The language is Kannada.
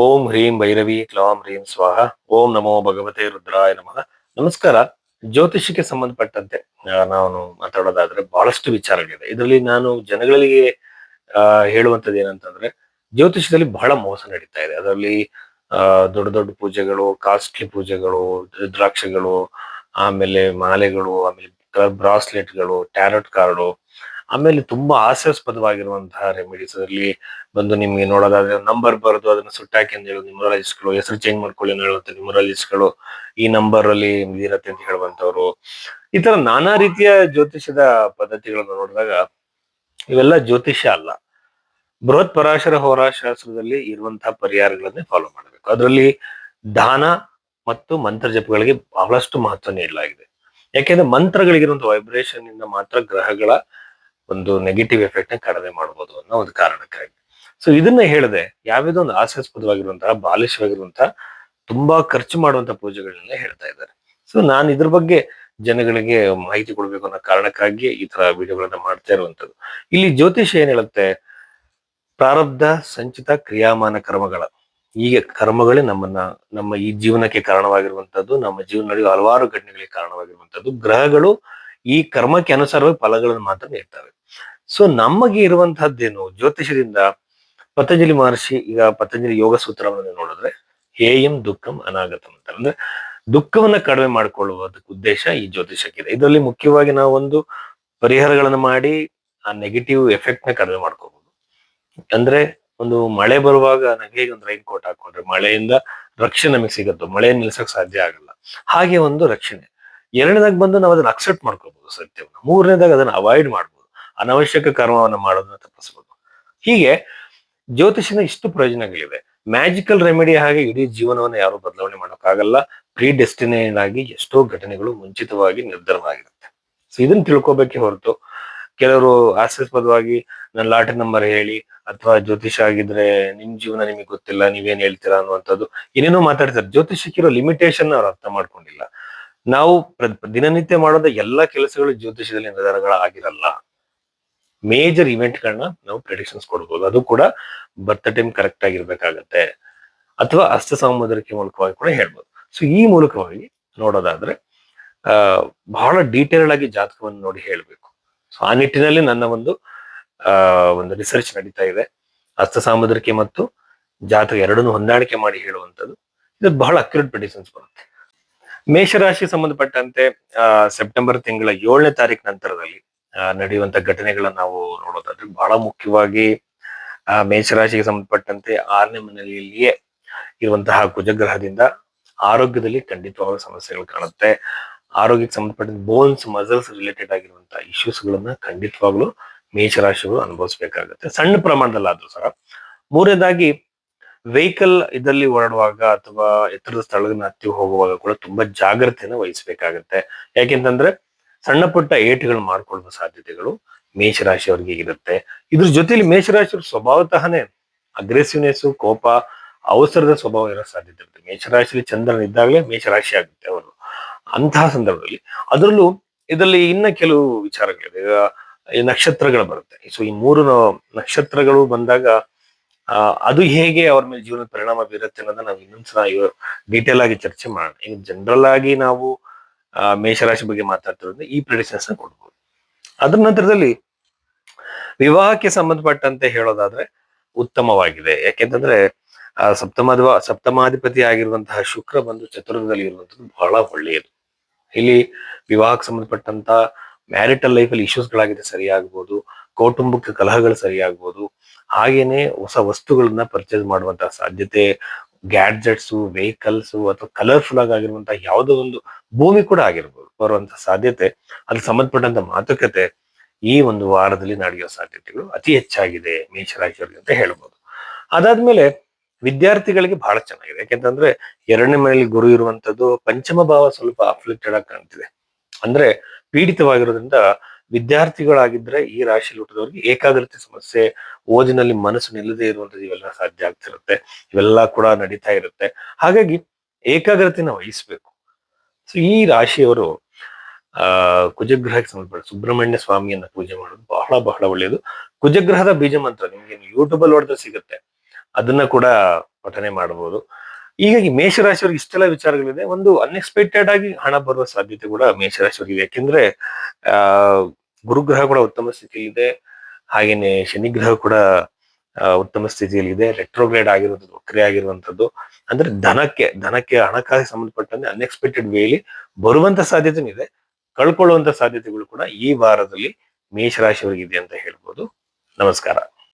ಓಂ ಹ್ರೀಂ ಭೈರವಿ ಕ್ಲಾಂ ಹ್ರೀಂ ಸ್ವಾಹ. ಓಂ ನಮೋ ಭಗವತೆ ರುದ್ರಾಯ ನಮಃ. ನಮಸ್ಕಾರ. ಜ್ಯೋತಿಷಕ್ಕೆ ಸಂಬಂಧಪಟ್ಟಂತೆ ನಾನು ಮಾತಾಡೋದಾದ್ರೆ ಬಹಳಷ್ಟು ವಿಚಾರಗಳಿದೆ. ಇದರಲ್ಲಿ ನಾನು ಜನಗಳಿಗೆ, ಆ ಹೇಳುವಂತದ್ದು ಏನಂತಂದ್ರೆ ಜ್ಯೋತಿಷದಲ್ಲಿ ಬಹಳ ಮೋಸ ನಡೀತಾ ಇದೆ. ಅದರಲ್ಲಿ ದೊಡ್ಡ ದೊಡ್ಡ ಪೂಜೆಗಳು, ಕಾಸ್ಟ್ಲಿ ಪೂಜೆಗಳು, ರುದ್ರಾಕ್ಷಗಳು, ಆಮೇಲೆ ಮಾಲೆಗಳು, ಆಮೇಲೆ ಬ್ರಾಸ್ಲೆಟ್ಗಳು, ಟ್ಯಾರಟ್ ಕಾರ್ಡು ಆಮೇಲೆ ತುಂಬಾ ಹಾಸ್ಯಾಸ್ಪದವಾಗಿರುವಂತಹ ರೆಮಿಡೀಸ್ ಅದರಲ್ಲಿ ಬಂದು ನಿಮ್ಗೆ ನೋಡೋದಾದ್ರೆ ನಂಬರ್ ಬರೆದು ಅದನ್ನ ಸುಟ್ಟಾಕಿ ಅಂತ ಹೇಳೋದು ನ್ಯೂಮರಾಲಜಿಸ್ಟ್ಗಳು ಹೆಸರು ಚೇಂಜ್ ಮಾಡ್ಕೊಳ್ಳಿ ಅಂತ ಹೇಳುವಂತ ನ್ಯೂಮರಾಲಜಿಸ್ಟ್ಗಳು ಈ ನಂಬರ್ ಅಲ್ಲಿ ಇರತ್ತೆ ಅಂತ ಹೇಳುವಂತವ್ರು. ಈ ತರ ನಾನಾ ರೀತಿಯ ಜ್ಯೋತಿಷ್ಯದ ಪದ್ಧತಿಗಳನ್ನು ನೋಡಿದಾಗ ಇವೆಲ್ಲ ಜ್ಯೋತಿಷ್ಯ ಅಲ್ಲ. ಬೃಹತ್ ಪರಾಶರ ಹೋರಾಶಾಸ್ತ್ರದಲ್ಲಿ ಇರುವಂತಹ ಪರಿಹಾರಗಳನ್ನೇ ಫಾಲೋ ಮಾಡಬೇಕು. ಅದರಲ್ಲಿ ದಾನ ಮತ್ತು ಮಂತ್ರ ಜಪಗಳಿಗೆ ಬಹಳಷ್ಟು ಮಹತ್ವ ನೀಡಲಾಗಿದೆ ಯಾಕೆಂದ್ರೆ ಮಂತ್ರಗಳಿಗಿರುವಂತಹ ವೈಬ್ರೇಷನ್ ಇಂದ ಮಾತ್ರ ಗ್ರಹಗಳ ಒಂದು ನೆಗೆಟಿವ್ ಎಫೆಕ್ಟ್ನ ಕಡಿಮೆ ಮಾಡಬಹುದು ಅನ್ನೋ ಒಂದು ಕಾರಣಕ್ಕಾಗಿ. ಸೊ ಇದನ್ನ ಹೇಳದೆ ಯಾವ್ಯಾವ್ದೋ ಒಂದು ಹಾಸ್ಯಾಸ್ಪದವಾಗಿರುವಂತಹ ಬಾಲಿಶವಾಗಿರುವಂತಹ ತುಂಬಾ ಖರ್ಚು ಮಾಡುವಂತಹ ಪೂಜೆಗಳನ್ನ ಹೇಳ್ತಾ ಇದ್ದಾರೆ. ಸೊ ನಾನು ಇದ್ರ ಬಗ್ಗೆ ಜನಗಳಿಗೆ ಮಾಹಿತಿ ಕೊಡ್ಬೇಕು ಅನ್ನೋ ಕಾರಣಕ್ಕಾಗಿ ಈ ತರ ವಿಡಿಯೋಗಳನ್ನ ಮಾಡ್ತಾ ಇರುವಂತದ್ದು ಇಲ್ಲಿ ಜ್ಯೋತಿಷ ಏನ್ ಹೇಳುತ್ತೆ? ಪ್ರಾರಬ್ಧ, ಸಂಚಿತ, ಕ್ರಿಯಾಮಾನ ಕರ್ಮಗಳ. ಈಗ ಕರ್ಮಗಳೇ ನಮ್ಮನ್ನ, ನಮ್ಮ ಈ ಜೀವನಕ್ಕೆ ಕಾರಣವಾಗಿರುವಂತದ್ದು ನಮ್ಮ ಜೀವನದಲ್ಲಿ ಹಲವಾರು ಘಟನೆಗಳಿಗೆ ಕಾರಣವಾಗಿರುವಂತದ್ದು ಗ್ರಹಗಳು ಈ ಕರ್ಮಕ್ಕೆ ಅನುಸಾರವಾಗಿ ಫಲಗಳನ್ನು ಮಾತ್ರ ನೀಡ್ತವೆ. ಸೊ ನಮಗೆ ಇರುವಂತಹದ್ದೇನು? ಜ್ಯೋತಿಷದಿಂದ ಪತಂಜಲಿ ಮಹರ್ಷಿ ಈಗ ಪತಂಜಲಿ ಯೋಗ ಸೂತ್ರವನ್ನು ನೋಡಿದ್ರೆ, ಹೇಯಂ ದುಃಖಂ ಅನಾಗತಂ ಅಂತ. ಅಂದ್ರೆ ದುಃಖವನ್ನ ಕಡಿಮೆ ಮಾಡಿಕೊಳ್ಳುವುದಕ್ಕೆ ಉದ್ದೇಶ ಈ ಜ್ಯೋತಿಷಕ್ಕಿದೆ ಇದರಲ್ಲಿ ಮುಖ್ಯವಾಗಿ ನಾವು ಒಂದು ಪರಿಹಾರಗಳನ್ನು ಮಾಡಿ, ಆ ನೆಗೆಟಿವ್ ಎಫೆಕ್ಟ್ನ ಕಡಿಮೆ ಮಾಡ್ಕೋಬಹುದು ಅಂದ್ರೆ ಒಂದು ಮಳೆ ಬರುವಾಗ ಹೇಗೆ ಒಂದು ರೈನ್ ಕೋಟ್ ಹಾಕೊಂಡ್ರೆ, ಮಳೆಯಿಂದ ರಕ್ಷಣೆ ನಮಗೆ ಸಿಗುತ್ತೋ ಮಳೆ ನಿಲ್ಸಕ್ ಸಾಧ್ಯ ಆಗಲ್ಲ. ಹಾಗೆ ಒಂದು ರಕ್ಷಣೆ. ಎರಡನೇದಾಗ ಬಂದು ನಾವು ಅದನ್ನ ಅಕ್ಸೆಪ್ಟ್ ಮಾಡ್ಕೋಬಹುದು ಸತ್ಯವನ್ನು. ಮೂರನೇದಾಗ ಅದನ್ನ ಅವಾಯ್ಡ್ ಮಾಡ್ಬೋದು. ಅನವಶ್ಯಕ ಕರ್ಮವನ್ನ ಮಾಡೋದನ್ನ ತಪ್ಪಿಸ್ಬೋದು. ಹೀಗೆ ಜ್ಯೋತಿಷನ ಇಷ್ಟು ಪ್ರಯೋಜನಗಳಿವೆ. ಮ್ಯಾಜಿಕಲ್ ರೆಮಿಡಿ ಹಾಗೆ ಇಡೀ ಜೀವನವನ್ನು ಯಾರು ಬದಲಾವಣೆ ಮಾಡೋಕ್ಕಾಗಲ್ಲ. ಪ್ರೀ ಡೆಸ್ಟಿನೇಡ್ ಆಗಿ ಎಷ್ಟೋ ಘಟನೆಗಳು ಮುಂಚಿತವಾಗಿ ನಿರ್ಧಾರವಾಗಿರುತ್ತೆ ಸೊ ಇದನ್ನ ತಿಳ್ಕೊಬೇಕೆ ಹೊರತು ಕೆಲವರು ಹಾಸ್ಯಾಸ್ಪದವಾಗಿ ನನ್ನ ಲಾಟರಿ ನಂಬರ್ ಹೇಳಿ ಅಥವಾ ಜ್ಯೋತಿಷ ಆಗಿದ್ರೆ ನಿಮ್ ಜೀವನ ನಿಮಗೆ ಗೊತ್ತಿಲ್ಲ, ನೀವೇನ್ ಹೇಳ್ತೀರಾ ಅನ್ನುವಂಥದ್ದು ಏನೇನೋ ಮಾತಾಡ್ತಾರೆ. ಜ್ಯೋತಿಷಕ್ಕಿರೋ ಲಿಮಿಟೇಷನ್ ಅವ್ರು ಅರ್ಥ ಮಾಡ್ಕೊಂಡಿಲ್ಲ. ನಾವು ದಿನನಿತ್ಯ ಮಾಡೋದ ಎಲ್ಲಾ ಕೆಲಸಗಳು ಜ್ಯೋತಿಷ್ಯದಲ್ಲಿ ನಿರ್ಧಾರಗಳ ಆಗಿರಲ್ಲ ಮೇಜರ್ ಇವೆಂಟ್ಗಳನ್ನ ನಾವು ಪ್ರೆಡಿಕ್ಷನ್ಸ್ ಕೊಡ್ಬೋದು. ಅದು ಕೂಡ ಬರ್ತ್ ಟೈಮ್ ಕರೆಕ್ಟ್ ಆಗಿರ್ಬೇಕಾಗತ್ತೆ. ಅಥವಾ ಹಸ್ತ ಸಾಮುದ್ರಿಕೆ ಮೂಲಕವಾಗಿ ಕೂಡ ಹೇಳ್ಬೋದು. ಸೊ ಈ ಮೂಲಕವಾಗಿ ನೋಡೋದಾದ್ರೆ, ಆ, ಬಹಳ ಡೀಟೇಲ್ ಆಗಿ ಜಾತಕವನ್ನು ನೋಡಿ ಹೇಳ್ಬೇಕು. ಸೊ ಆ ನಿಟ್ಟಿನಲ್ಲಿ ನನ್ನ ಒಂದು, ಆ, ಒಂದು ರಿಸರ್ಚ್ ನಡೀತಾ ಇದೆ. ಅಸ್ತ ಸಾಮುದ್ರಿಕೆ ಮತ್ತು ಜಾತಕ ಎರಡನ್ನೂ ಹೊಂದಾಣಿಕೆ ಮಾಡಿ ಹೇಳುವಂಥದ್ದು. ಇದು ಬಹಳ ಅಕ್ಯುರೇಟ್ ಪ್ರೆಡಿಕ್ಷನ್ಸ್ ಬರುತ್ತೆ. ಮೇಷರಾಶಿ ಸಂಬಂಧಪಟ್ಟಂತೆ ಸೆಪ್ಟೆಂಬರ್ ತಿಂಗಳ ಏಳನೇ ತಾರೀಕು ನಂತರದಲ್ಲಿ ನಡೆಯುವಂತ ಘಟನೆಗಳನ್ನ ನಾವು ನೋಡೋದಾದ್ರೆ ಬಹಳ ಮುಖ್ಯವಾಗಿ, ಆ, ಮೇಷರಾಶಿಗೆ ಸಂಬಂಧಪಟ್ಟಂತೆ ಆರನೇ ಮನೆಯಲ್ಲಿಯೇ ಇರುವಂತಹ ಕುಜಗ್ರಹದಿಂದ ಆರೋಗ್ಯದಲ್ಲಿ ಖಂಡಿತವಾದ ಸಮಸ್ಯೆಗಳು ಕಾಣುತ್ತೆ. ಆರೋಗ್ಯಕ್ಕೆ ಸಂಬಂಧಪಟ್ಟಂತೆ ಬೋನ್ಸ್ ಮಸಲ್ಸ್ ರಿಲೇಟೆಡ್ ಆಗಿರುವಂತಹ ಇಶ್ಯೂಸ್ಗಳನ್ನ ಖಂಡಿತವಾಗ್ಲೂ ಮೇಷರಾಶಿಗಳು ಅನುಭವಿಸ್ಬೇಕಾಗತ್ತೆ. ಸಣ್ಣ ಪ್ರಮಾಣದಲ್ಲಾದ್ರೂ ಸಹ. ಮೂರನೇದಾಗಿ ವೆಹಿಕಲ್ ಇದರಲ್ಲಿ ಓಡಾಡುವಾಗ ಅಥವಾ ಎತ್ತರದ ಸ್ಥಳಗಳನ್ನ ಹತ್ತಿ ಹೋಗುವಾಗ ಕೂಡ ತುಂಬಾ ಜಾಗ್ರತೆಯನ್ನು ವಹಿಸಬೇಕಾಗತ್ತೆ. ಯಾಕೆಂತಂದ್ರೆ ಸಣ್ಣ ಪುಟ್ಟ ಏಟುಗಳು ಮಾಡ್ಕೊಳ್ಳುವ ಸಾಧ್ಯತೆಗಳು ಮೇಷರಾಶಿಯವರಿಗೆ ಇರುತ್ತೆ. ಇದ್ರ ಜೊತೆಲಿ ಮೇಷರಾಶಿಯವರು ಸ್ವಭಾವತಃನೇ ಅಗ್ರೆಸಿವ್ನೆಸ್ ಕೋಪ, ಅವಸರದ ಸ್ವಭಾವ ಇರೋ ಸಾಧ್ಯತೆ ಇರುತ್ತೆ. ಮೇಷರಾಶಿಯಲ್ಲಿ ಚಂದ್ರನ ಇದ್ದಾಗಲೇ ಮೇಷರಾಶಿ ಆಗುತ್ತೆ ಅವರು. ಅಂತಹ ಸಂದರ್ಭದಲ್ಲಿ ಅದರಲ್ಲೂ ಇದರಲ್ಲಿ ಇನ್ನ ಕೆಲವು ವಿಚಾರಗಳಿದೆ. ಈಗ ನಕ್ಷತ್ರಗಳು ಬರುತ್ತೆ. ಸೊ ಈ ಮೂರು ನಕ್ಷತ್ರಗಳು ಬಂದಾಗ ಅದು ಹೇಗೆ ಅವ್ರ ಮೇಲೆ ಜೀವನದ ಪರಿಣಾಮ ಬೀರುತ್ತೆ ಅನ್ನೋದನ್ನ ನಾವು ಇನ್ನೊಂದ್ಸಲ ಡೀಟೇಲ್ ಆಗಿ ಚರ್ಚೆ ಮಾಡೋಣ. ಈಗ ಜನರಲ್ ಆಗಿ ನಾವು ಮೇಷರಾಶಿ ಬಗ್ಗೆ ಮಾತಾಡ್ತಿರೋದ್ರಿಂದ ಈ ಪ್ರಿಡಿಕ್ಷನ್ಸ್ ಕೊಡ್ಬೋದು ಅದ್ರ ನಂತರದಲ್ಲಿ ವಿವಾಹಕ್ಕೆ ಸಂಬಂಧಪಟ್ಟಂತೆ ಹೇಳೋದಾದ್ರೆ ಉತ್ತಮವಾಗಿದೆ. ಯಾಕೆಂತಂದ್ರೆ, ಆ ಸಪ್ತಮ ಸಪ್ತಮಾಧಿಪತಿ ಆಗಿರುವಂತಹ ಶುಕ್ರ ಬಂದು ಚತುರ್ಗದಲ್ಲಿ ಇರುವಂತದ್ದು ಬಹಳ ಒಳ್ಳೆಯದು. ಇಲ್ಲಿ ವಿವಾಹಕ್ಕೆ ಸಂಬಂಧಪಟ್ಟಂತ ಮ್ಯಾರಿಟಲ್ ಲೈಫ್ ಅಲ್ಲಿ ಇಶ್ಯೂಸ್ ಗಳಾಗಿದೆ ಸರಿಯಾಗ್ಬೋದು. ಕೌಟುಂಬಿಕ ಕಲಹಗಳು ಸರಿಯಾಗ್ಬೋದು. ಹಾಗೇನೆ ಹೊಸ ವಸ್ತುಗಳನ್ನ ಪರ್ಚೇಸ್ ಮಾಡುವಂತಹ ಸಾಧ್ಯತೆ ಗ್ಯಾಡ್ಜೆಟ್ಸು ವೆಹಿಕಲ್ಸು ಅಥವಾ ಕಲರ್ಫುಲ್ ಆಗಿರುವಂತಹ ಯಾವುದೋ ಒಂದು ಭೂಮಿ ಕೂಡ ಆಗಿರ್ಬೋದು ಬರುವಂತಹ ಸಾಧ್ಯತೆ. ಅದಕ್ಕೆ ಸಂಬಂಧಪಟ್ಟಂತ ಮಾತುಕತೆ ಈ ಒಂದು ವಾರದಲ್ಲಿ ನಡೆಯುವ ಸಾಧ್ಯತೆಗಳು ಅತಿ ಹೆಚ್ಚಾಗಿದೆ ಮೇಷರಾಶಿಯವರಿಗೆ ಅಂತ ಹೇಳ್ಬೋದು. ಅದಾದ್ಮೇಲೆ ವಿದ್ಯಾರ್ಥಿಗಳಿಗೆ ಬಹಳ ಚೆನ್ನಾಗಿದೆ. ಯಾಕೆಂತಂದ್ರೆ ಎರಡನೇ ಮನೆಯಲ್ಲಿ ಗುರು ಇರುವಂತದ್ದು ಪಂಚಮ ಭಾವ ಸ್ವಲ್ಪ ಅಫ್ಲಿಕ್ಟೆಡ್ ಆಗಿ ಕಾಣ್ತಿದೆ. ಅಂದ್ರೆ ಪೀಡಿತವಾಗಿರೋದ್ರಿಂದ ವಿದ್ಯಾರ್ಥಿಗಳಾಗಿದ್ರೆ ಈ ರಾಶಿಯಲ್ಲಿ ಹುಟ್ಟಿದವರಿಗೆ ಏಕಾಗ್ರತೆ ಸಮಸ್ಯೆ, ಓದಿನಲ್ಲಿ ಮನಸ್ಸು ನಿಲ್ಲದೆ ಇರುವಂತದ್ದು ಇವೆಲ್ಲ ಸಾಧ್ಯ ಆಗ್ತಿರುತ್ತೆ. ಇವೆಲ್ಲ ಕೂಡ ನಡೀತಾ ಇರುತ್ತೆ. ಹಾಗಾಗಿ ಏಕಾಗ್ರತೆನ ವಹಿಸ್ಬೇಕು. ಸೊ ಈ ರಾಶಿಯವರು, ಆ, ಕುಜಗ್ರಹಕ್ಕೆ ಸಂಬಂಧಪಟ್ಟ ಸುಬ್ರಹ್ಮಣ್ಯ ಸ್ವಾಮಿಯನ್ನ ಪೂಜೆ ಮಾಡೋದು ಬಹಳ ಬಹಳ ಒಳ್ಳೆಯದು. ಕುಜಗ್ರಹದ ಬೀಜ ಮಂತ್ರ ನಿಮ್ಗೆ ಯೂಟ್ಯೂಬ್ ಅಲ್ಲಿ ಹೊಡೆದ್ರೆ ಸಿಗುತ್ತೆ. ಅದನ್ನ ಕೂಡ ಪಠನೆ ಮಾಡಬಹುದು ಹೀಗಾಗಿ ಮೇಷರಾಶಿಯವರಿಗೆ ಇಷ್ಟೆಲ್ಲ ವಿಚಾರಗಳಿದೆ. ಒಂದು ಅನ್ಎಕ್ಸ್ಪೆಕ್ಟೆಡ್ ಆಗಿ ಹಣ ಬರುವ ಸಾಧ್ಯತೆ ಕೂಡ ಮೇಷರಾಶಿಯವರಿಗೆ ಯಾಕೆಂದ್ರೆ, ಆ ಗುರುಗ್ರಹ ಕೂಡ ಉತ್ತಮ ಸ್ಥಿತಿಯಲ್ಲಿದೆ. ಹಾಗೇನೆ ಶನಿಗ್ರಹ ಕೂಡ ಉತ್ತಮ ಸ್ಥಿತಿಯಲ್ಲಿದೆ. ರೆಟ್ರೋಗ್ರೇಡ್ ಆಗಿರುವಂಥದ್ದು ವಕ್ರಿ ಆಗಿರುವಂಥದ್ದು. ಅಂದ್ರೆ ಧನಕ್ಕೆ ಧನಕ್ಕೆ ಹಣಕಾಸಿಗೆ ಸಂಬಂಧಪಟ್ಟಂತೆ ಅನ್ಎಕ್ಸ್ಪೆಕ್ಟೆಡ್ ವೇಲಿ ಬರುವಂತ ಸಾಧ್ಯತೆ ಇದೆ ಕಳ್ಕೊಳ್ಳುವಂತ ಸಾಧ್ಯತೆಗಳು ಕೂಡ ಈ ವಾರದಲ್ಲಿ ಮೇಷರಾಶಿಯವರಿಗೆ ಇದೆ ಅಂತ ಹೇಳ್ಬೋದು. ನಮಸ್ಕಾರ.